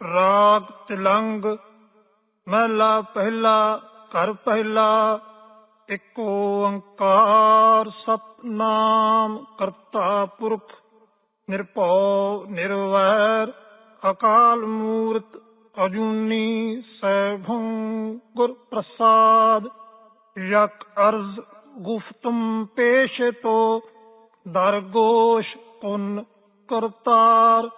ਰਾਗ ਤਿਲੰਗ, ਮਹਲਾ ਪਹਿਲਾ, ਘਰ ਪਹਿਲਾ, ਇੱਕ ਓੰਕਾਰ ਸਤਨਾਮ ਕਰਤਾ ਪੁਰਖ, ਨਿਰਭਉ, ਨਿਰਵੈਰ, ਅਕਾਲ ਮੂਰਤ, ਅਜੂਨੀ ਸੈਭੰ ਗੁਰ ਪ੍ਰਸਾਦ, ਯਕ ਅਰਜ਼ ਗੁਫਤਮ ਪੇਸ਼ਤੋ ਦਰਗੋਸ਼ ਪੁਨ ਕਰਤਾਰ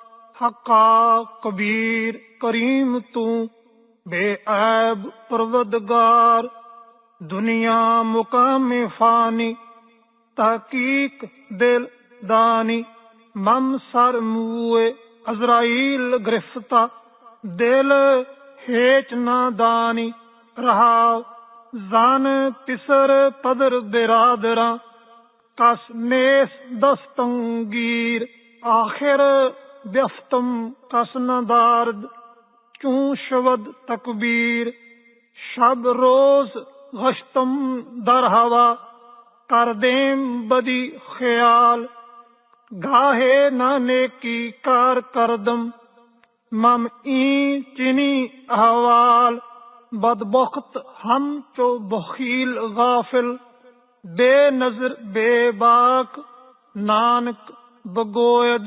ਹਕਾ ਕਬੀਰ ਕਰੀਮ ਤੂੰ ਬੇਅਬ ਪਰਵਦਗਾਰ ਦੁਨੀਆ ਮੁਕਾਮ ਫਾਨੀ, ਤਹਕੀਕ ਦਿਲ ਦਾਨੀ, ਮਮ ਸਰ ਮੂਏ ਅਜ਼ਰਾਈਲ ਗ੍ਰਿਫਤਾ, ਦਿਲ ਹੇਚ ਨਾ ਦਾਨੀ ਰਹਾ ਜ਼ਨ ਪਿਸਰ ਪਦਰ ਬਿਰਾਦਰਾਂ ਕਸ ਨੇਸ ਦਸਤੰਗੀਰ, ਆਖਿਰ بیفتم قسن دارد چون شود تکبیر شب روز غشتم در ہوا کردیم بدی خیال گاہے نانے کی کار کردم مم این چنی احوال بدبخت ہم چو بخیل غافل بے نظر بے باک نانک ਬਗੋਇਦ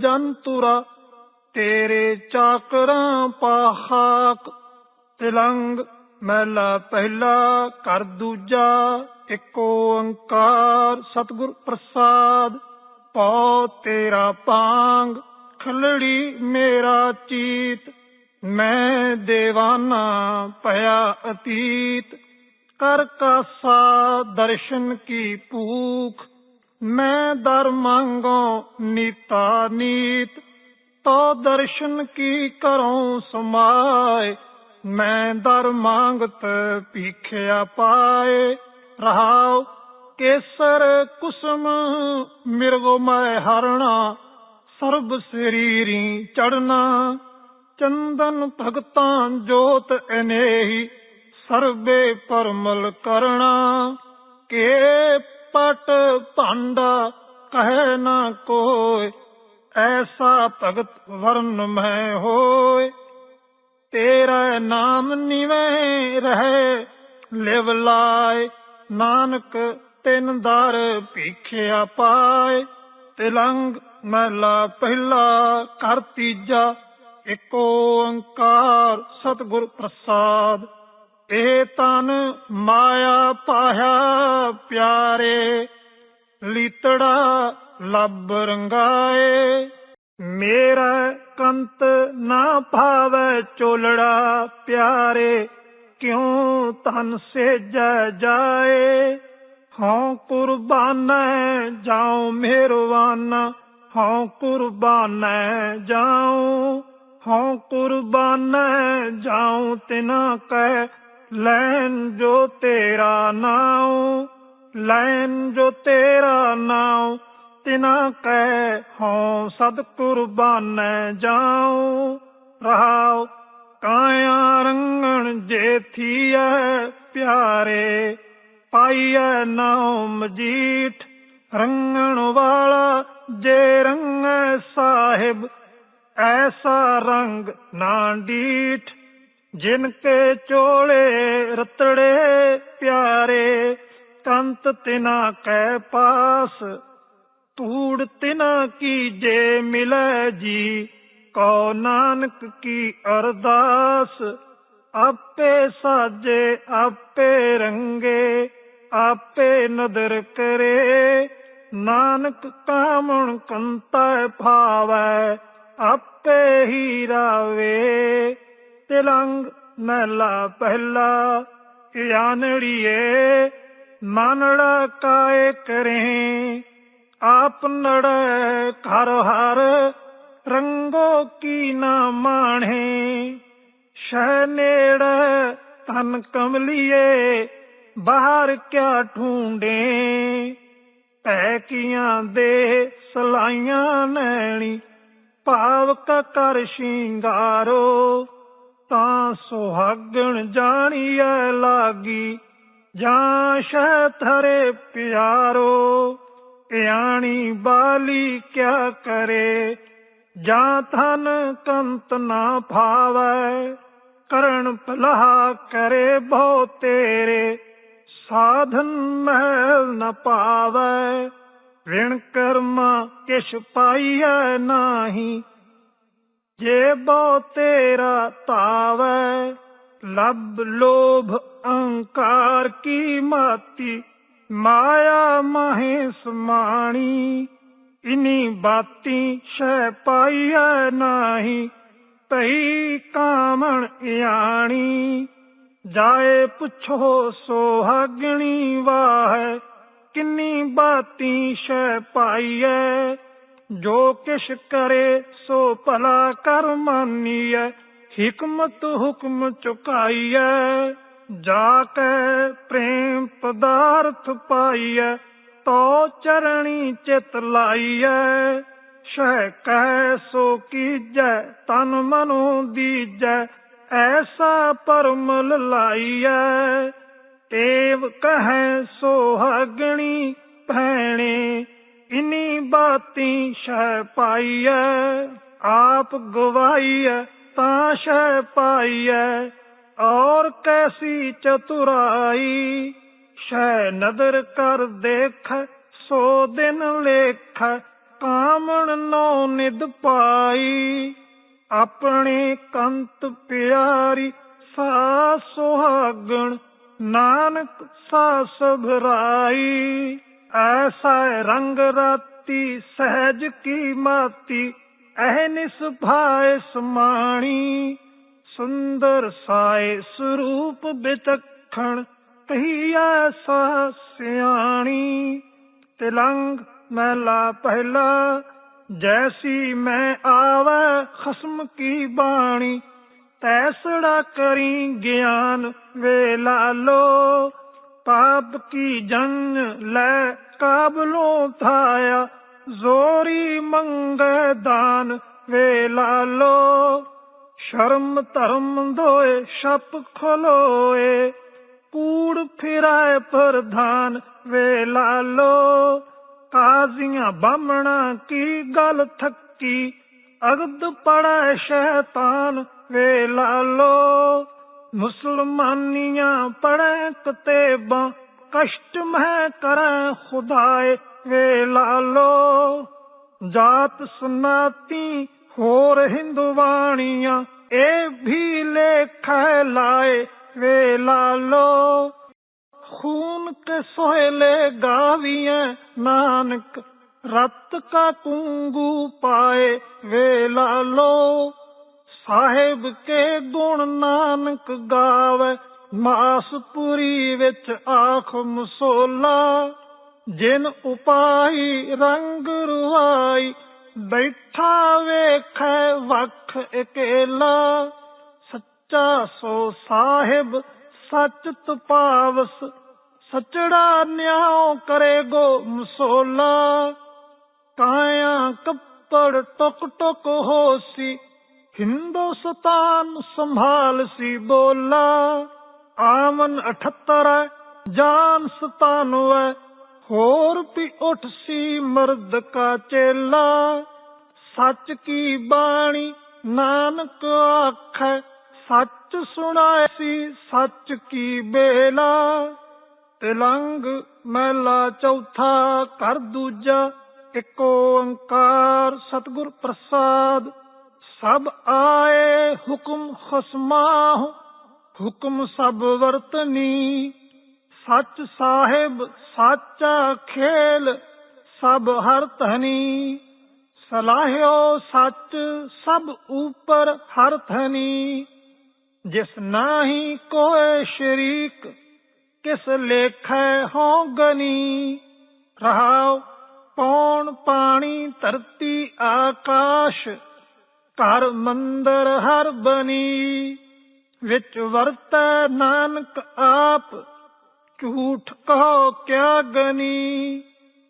ਜੰਤੁਰਾ, ਤੇਰੇ ਚਾਕਰਾਂ ਪਾਖਾਕ ਤਿਲੰਗ ਮਹਿਲਾ ਪਹਿਲਾ ਕਰ ਦੂਜਾ, ਇੱਕ ਓੰਕਾਰ ਸਤਿਗੁਰ ਪ੍ਰਸਾਦ। ਪਉ ਤੇਰਾ ਪਾਂਗ ਖਲੜੀ ਮੇਰਾ ਚੀਤ। ਮੈਂ ਦੇਵਾਨਾ ਭਇਆ ਅਤੀਤ। ਕਰ ਕਾਸਾ ਦਰਸ਼ਨ ਕੀ ਭੂਖ ਮੈਂ ਦਰ ਮੰਗੋ ਨੀਤਾ ਨੀਤ, ਤੋ ਦਰਸ਼ਨ ਕੀ ਕਰਉ ਸਮਾਏ? ਮੈਂ ਦਰ ਮੰਗਤ ਪੀਖਿਆ ਪਾਏ। ਰਹਾਉ ਕੇਸਰ ਕੁਸਮ ਮਿਰਗੋ ਮੈਂ ਹਰਣਾ, ਸਰਬ ਸਰੀਰੀ ਚੜਨਾ ਚੰਦਨ ਭਗਤਾਂ ਜੋਤ ਅਨੇਹੀ, ਸਰਬੇ ਪਰਮਲ ਕਰਣਾ। ਕੇ ਪਟ ਭਾਂਡਾ ਕਹੈ ਨਾ ਕੋਇ, ਐਸਾ ਭਗਤ ਵਰਨ ਮੈਂ ਹੋਏ ਤੇਰਾ ਨਾਮ ਨਿਵੇਂ ਰਹੇ, ਲਿਵ ਲਾਏ ਨਾਨਕ ਤਿਨ ਦਰ ਭੀਖਿਆ ਪਾਏ ਤਿਲੰਗ ਮਹਲਾ ਪਹਿਲਾ ਕਰ ਤੀਜਾ, ਇੱਕ ਓੰਕਾਰ ਸਤਿਗੁਰ ਪ੍ਰਸਾਦ। ਇਹ ਤਨ ਮਾਇਆ ਪਾਇਆ ਪਿਆਰੇ, ਲੀਤੜਾ ਲੱਭ ਰੰਗਾਏ। ਮੇਰਾ ਕੰਤ ਨਾ ਭਾਵੈ ਚੋਲੜਾ ਪਿਆਰੇ, ਕਿਉ ਤਨ ਸੇਜੈ ਜਾਏ? ਹਉ ਕੁਰਬਾਨੈ ਜਾਉ ਮਿਹਰਵਾਨਾ ਹਉ ਕੁਰਬਾਨੈ ਜਾਉ। ਹਉ ਕੁਰਬਾਨੈ ਜਾਉ ਤਿਨਾ ਕੈ ਲੈਨ ਜੋ ਤੇਰਾ ਨਾਉ, ਲੈਣ ਜੋ ਤੇਰਾ ਨਾਉ, ਤਿਨਾ ਕਹਿ ਹਉ ਸਦ ਕੁਰਬਾਨੈ ਜਾਉ। ਰਹਾਉ ਕਾਇਆ ਰੰਗਣ ਜੇਥੀਐ ਪਿਆਰੇ, ਪਾਈਐ ਨਾਉ ਮਜੀਠ, ਰੰਗਣ ਵਾਲਾ ਜੇ ਰੰਗੈ ਸਾਹਿਬ, ਐਸਾ ਰੰਗ ਨਾ ਡੀਠ। ਜਿਨ ਕੇ ਚੋਲੇ ਰਤੜੇ ਪਿਆਰੇ, ਕੰਤ ਤਿਨਾ ਕੈ ਪਾਸ, ਧੂੜ ਤਿਨਾ ਕੀ ਜੇ ਮਿਲੈ ਜੀ, ਕਉ ਨਾਨਕ ਕੀ ਅਰਦਾਸ। ਆਪੇ ਸਾਜੇ, ਆਪੇ ਰੰਗੇ, ਆਪੇ ਨਦਰ ਕਰੇ, ਨਾਨਕ ਕਾਮਣ ਕੰਤੈ ਭਾਵੈ, ਆਪੇ ਹੀ ਰਾਵੇ। ਤਿਲੰਗ ਮਹਿਲਾ ਪਹਿਲਾ। ਜਾਨੜੀਏ ਮਨੜਾ ਕਾਏ ਕਰੇ ਆਪ ਨੜੈ ਘਰ ਹਰ, ਰੰਗੋ ਕੀ ਨਾ ਮਾਣੇ। ਸ਼ਹਿ ਨੇੜ ਤਨ ਕਮਲੀਏ, ਬਾਹਰ ਕਿਆ ਢੂੰਡੇ ਪੈਕੀਆਂ ਦੇ ਸਲਾਈਆਂ ਨੈਣੀ, ਭਾਵਕ ਕਰ ਸ਼ਿੰਗਾਰੋ। ਤਾਂ ਸੁਹਾਗਣ ਜਾਣੀਐ ਲਾਗੀ, ਜਾਂ ਸ਼ਹਿ ਥਰੇ ਪਿਆਰੋ ਇਆਣੀ ਬਾਲੀ ਕਿਆ ਕਰੇ, ਜਾਂ ਥਨ ਕੰਤ ਨਾ ਭਾਵੈ, ਕਰਨ ਭਲਾ ਕਰੇ ਬਹੁ ਤੇਰੇ, ਸਾਧਨ ਮਹਿਲ ਨ ਪਾਵੈ, ਵਿਣ ਕਰਮਾ ਕਿਛ ਪਾਈਐ ਨਾਹੀ। ਜੇ ਬਹੁ ਤੇਰਾ ਤਾਵੈ ਲਬ ਲੋਭ ਅਹੰਕਾਰ ਕੀ ਮਾਤੀ? ਮਾਇਆ ਮਹੇ ਸਮਾਣੀ, ਇਨੀ ਬਾਤੀ ਸ਼ੈ ਪਾਈਐ ਨਾਹੀ, ਤਹੀ ਕਾਮਣ ਇਆਣੀ। ਜਾਏ ਪੁੱਛੋ ਸੋਹਾਗਣੀ ਵਾਹ, ਕਿੰਨੀ ਬਾਤੀ ਸ਼ੈ ਪਾਈਐ ਜੋ ਕਿਛ ਕਰੇ ਸੋ ਭਲਾ ਕਰ ਮਾਨੀਐ, ਹਕਮਤ ਹੁਕਮ ਚੁਕਾਈਐ। ਜਾ ਕੇ ਪ੍ਰੇਮ ਪਦਾਰਥ ਪਾਈਐ ਤੋ ਚਰਣੀ ਚਿਤ ਲਾਈਐ। ਸ਼ਹਿ ਕਹਿ ਸੋ ਕੀਜੈ, ਤਨ ਮਨੋ ਦੀਜੈ, ਐਸਾ ਪਰਮਲ ਲਾਈਐ। ਤੇਵ ਕਹੈ ਸੋਹਾਗਣੀ ਭੈਣੇ ਇਨੀ ਬਾਤੀ ਸ਼ੈ ਪਾਈਐ, ਆਪ ਗਵਾਈਐ, ਤਾਂ ਸ਼ੈ ਪਾਈਐ। ਔਰ ਕੈਸੀ ਚਤੁਰਾਈ ਸ਼ੈ ਨਦਰ ਕਰ ਦੇਖ, ਸੋ ਦਿਨ ਲੇਖ, ਕਾਮਣ ਨੋ ਨਿਦ ਪਾਈ। ਆਪਣੇ ਕੰਤ ਪਿਆਰੀ ਸਾ ਸੁਹਾਗਣ, ਨਾਨਕ ਸਾ ਸਭਰਾਈ ਐਸਾ ਰੰਗ ਰਾਤੀ ਸਹਿਜ ਕੀ ਮਾਤੀ ਐ ਨਿਸਭਾਏ ਸਮਾਣੀ। ਸੁੰਦਰ ਸਾਏ ਸਰੂਪ ਬਿਚਖਣ ਕਹੀ ਐਸਾ ਸਿਆਣੀ। ਤਿਲੰਗ ਮਹਿਲਾ ਪਹਿਲਾ, ਜੈਸੀ ਮੈਂ ਆਵੈ ਖਸਮ ਕੀ ਬਾਣੀ। ਤੈਸੜਾ ਕਰੀ ਗਿਆਨ ਵੇ ਲਾਲੋ ਪਾਪ ਕੀ ਜੰਗ ਲੈ ਕਾਬਲੋਂ ਥਾਇਆ, ਜ਼ੋਰੀ ਮੰਗੇ ਦਾਨ ਵੇ ਲਾਲੋ ਸ਼ਰਮ ਧਰਮ ਦੋਏ ਛਪ ਖਲੋਏ, ਕੂੜ ਫਿਰਾਏ ਪ੍ਰਧਾਨ ਵੇ ਲਾਲੋ ਕਾਜ਼ੀਆਂ ਬਾਮਣਾ ਕੀ ਗੱਲ ਥੱਕੀ, ਅਗਦ ਪੜਾ ਸ਼ੈਤਾਨ ਵੇਲਾ ਲੋ। ਮੁਸਲਮਾਨੀਆਂ ਪੜੈ ਕਤੇਬਾਂ, ਕਸ਼ਟ ਮਹਿ ਕਰੈ ਖੁਦਾਏ ਵੇ ਲਾਲੋ ਜਾਤ ਸੁਨਾਤੀ ਹੋਰ ਹਿੰਦਵਾਣੀਆਂ, ਇਹ ਵੀ ਲੇਖੈ ਲਾਏ ਵੇ ਲਾਲੋ ਖੂਨ ਕੇ ਸੋਹਲੇ ਗਾਵੀਆਂ ਨਾਨਕ, ਰਤ ਕਾ ਕੁੰਗੂ ਪਾਏ ਵੇ ਲਾਲੋ ਸਾਹਿਬ ਕੇ ਗੁਣ ਨਾਨਕ ਗਾਵੇ, ਮਾਸਪੁਰੀ ਵਿੱਚ ਆਖ ਮਸੋਲਾ। ਜਿਨ ਉਪਾਈ ਰੰਗ ਰੁਆਈ ਬੈਠਾ ਵੇਖੈ ਵਖ ਇਕੇਲਾ। ਸੱਚਾ ਸੋ ਸਾਹਿਬ ਸੱਚ ਤਪਾਵਸ ਸਚੜਾ ਨਿਆਉ ਕਰੇਗੋ ਮਸੋਲਾ। ਕਾਇਆ ਕੱਪੜ ਟੁਕ ਟੁਕ ਹੋਸੀ ਹਿੰਦੁਸਤਾਨ ਸੰਭਾਲ ਸੀ ਬੋਲਾ ਆਮਨ 78 ਜਾਨ 97 ਹੋਰ ਵੀ ਉੱਠ ਸੀ ਮਰਦ ਕਾ ਚੇਲਾ। ਸੱਚ ਕੀ ਬਾਣੀ, ਨਾਨਕ ਆਖੈ, ਸੱਚ ਸੁਣਾਏ ਸੀ ਸੱਚ ਕੀ ਬੇਲਾ। ਤਿਲੰਗ ਮਹਿਲਾ ਚੌਥਾ ਕਰ ਦੂਜਾ, ਇੱਕ ਓੰਕਾਰ ਸਤਿਗੁਰ ਪ੍ਰਸਾਦ। ਸਭ ਆਏ ਹੁਕਮ ਖਸਮਾਹੁ, ਹੁਕਮ ਸਭ ਵਰਤਨੀ। ਸੱਚ ਸਾਹਿਬ, ਸਾਚਾ ਖੇਲ, ਸਭ ਹਰ ਧਨੀ। ਸਲਾਹਿਓ ਸੱਚ, ਸਭ ਉਪਰ ਹਰ ਧਨੀ। ਜਿਸ ਨਾਹੀ ਕੋਏ ਸ਼ਰੀਕ ਕਿਸ ਲੇਖੈ ਹੋ ਗਨੀ। ਰਹਾਉ, ਪੌਣ ਪਾਣੀ ਧਰਤੀ ਆਕਾਸ਼ ਘਰ ਮੰਦਰ ਹਰ ਬਣੀ, ਵਿੱਚ ਵਰਤੈ ਨਾਨਕ ਆਪ, ਝੂਠ ਕਹੋ ਕਿਆ ਗਨੀ?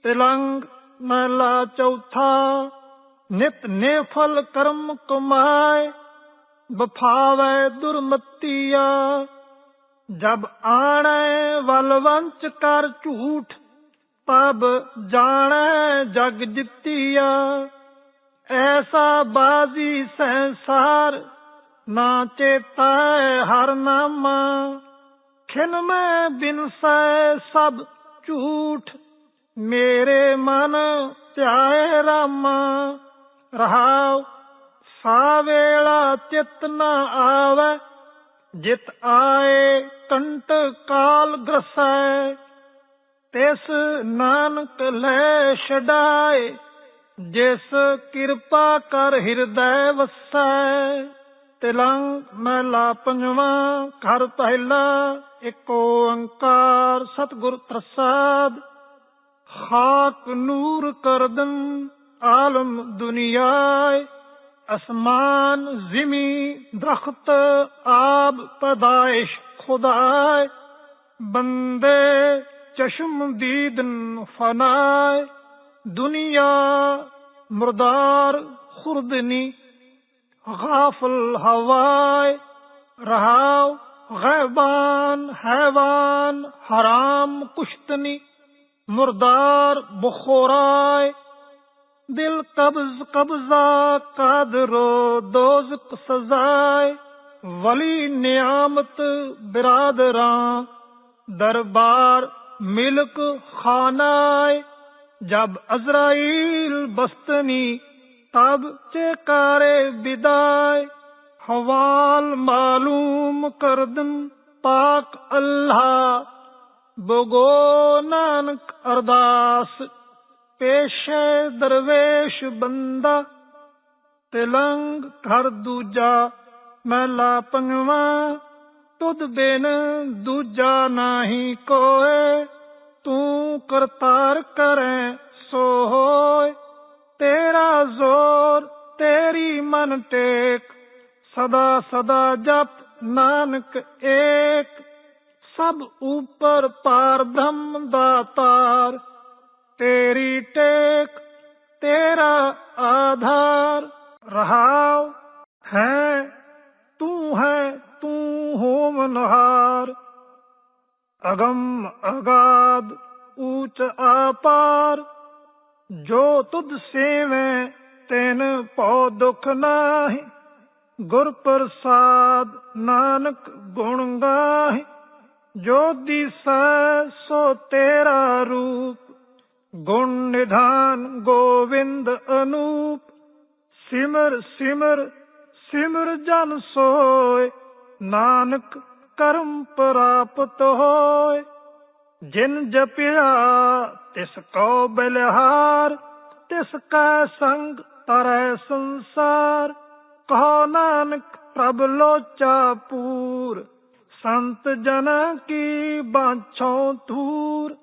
ਤਿਲੰਗ ਮਹਲਾ ਚੌਥਾ, ਨਿਤ ਨੇਫਲ ਕਰਮ ਕਮਾਏ ਬਫਾਵੇ ਦੁਰਮਤੀਆ। ਜਬ ਆਣੈ ਵਲਵੰਚ ਕਰ ਝੂਠ, ਪਬ ਜਾਣੈ ਜਗ ਜਿੱਤੀਆ। ਐਸਾ ਬਾਜ਼ੀ ਸੰਸਾਰ ਨਾ ਚੇਤਾ ਹਰ ਨਾਮਾ। ਖਿਨ ਮੈਂ ਬਿਨ ਸੈ ਸਭ ਝੂਠ, ਮੇਰੇ ਮਨ ਧਿਆਏ ਰਾਮਾ। ਰਹਾਉ ਸਾ ਵੇਲਾ ਚਿਤ ਨਾ ਆਵੇ, ਜਿਤ ਆਏ ਕੰਟ ਕਾਲ ਗ੍ਰਸੈ। ਤਿਸ ਨਾਨਕ ਲੈ ਛਡਾਏ ਜਿਸ ਕਿਰਪਾ ਕਰ ਹਿਰਦੈ ਵਸੈ ਤਿਲੰਗ ਮਹਿਲਾ ਪੰਜਵਾਂ ਘਰ ਪਹਿਲਾ ਏਕ ਓੰਕਾਰ ਸਤਿਗੁਰ ਪ੍ਰਸਾਦ। ਖਾਕ ਨੂਰ ਕਰਦਮ ਆਲਮ ਦੁਨੀਆਏ, ਅਸਮਾਨ ਜ਼ਿਮੀ ਦਰਖਤ ਆਬ ਪਦਾਇਸ਼ ਖੁਦਾਏ। ਬੰਦੇ ਚਸ਼ਮ ਦੀਦਨ ਫਨਾਏ ਦੁਨੀਆ ਮਰਦਾਰ ਖੁਰਦਨੀ ਗ਼ਾਫਲ ਹਵਾਏ, ਰਹਾਉ ਗੈਬਾਨ ਹੈਵਾਨ, ਹਰਾਮ ਕੁਸ਼ਤਨੀ ਮਰਦਾਰ ਬਖੋਰਾਏ। ਦਿਲ ਕਬਜ਼ ਕਬਜ਼ਾ ਕਾਦਰ those ਸਜ਼ਾਏ, Wali Niamat ਬਿਰਾਦਰਾਂ, Darbar milk ਖਾਨਾਏ। जब अजराइल बस्तनी तब चेकारे विदाय हवाल मालूम कर दन पाक अल्लाह बगो नानक अरदास पेशे दरवेश बंदा तिलंग घर दूजा महला पंगवा तुद बिन दूजा नाही कोय तू करतार करें ਤੇਰੀ ਟੇਕ ਸਦਾ ਸਦਾ ਜਪ ਨਾਨਕ ਏਕ। ਸਭ ਉਪਰ ਪਾਰ ਬ੍ਰਹਮ ਦਾਤਾਰ ਤੇਰੀ ਟੇਕ, ਤੇਰਾ ਆਧਾਰ। ਰਹਾਉ ਹੈ, ਤੂੰ ਹੈ, ਤੂੰ ਹੋ ਮਨਹਾਰ ਅਗਮ ਅਗਾਦ ਊਚ ਆਪਾਰ, ਜੋ ਤੁਧ ਸੇਵੇਂ ਤੈਨ ਭਉ ਦੁਖ ਨਾਹੀ, ਗੁਰ ਪ੍ਰਸਾਦ ਨਾਨਕ ਗੁਣ ਗਾਹੀ। ਜੋ ਦਿਸੈ ਸੋ ਤੇਰਾ ਰੂਪ, ਗੁਣ ਨਿਧਾਨ ਗੋਵਿੰਦ ਅਨੂਪ। ਸਿਮਰ ਸਿਮਰ ਸਿਮਰ ਜਨ ਸੋਏ, ਨਾਨਕ ਕਰਮ ਪ੍ਰਾਪਤ ਹੋਏ। ਜਿਨ ਜਪਿਆ ਤਿਸ ਕੋ ਬਲਿਹਾਰ, ਤਿਸ ਕਾ ਸੰਗ ਤਰੈ ਸੰਸਾਰ ਕਹੋ ਨਾਨਕ ਪ੍ਰਭ ਲੋਚਾ ਪੂਰ ਸੰਤ ਜਨ ਕੀ ਬਾਛੋਂ ਧੂਰ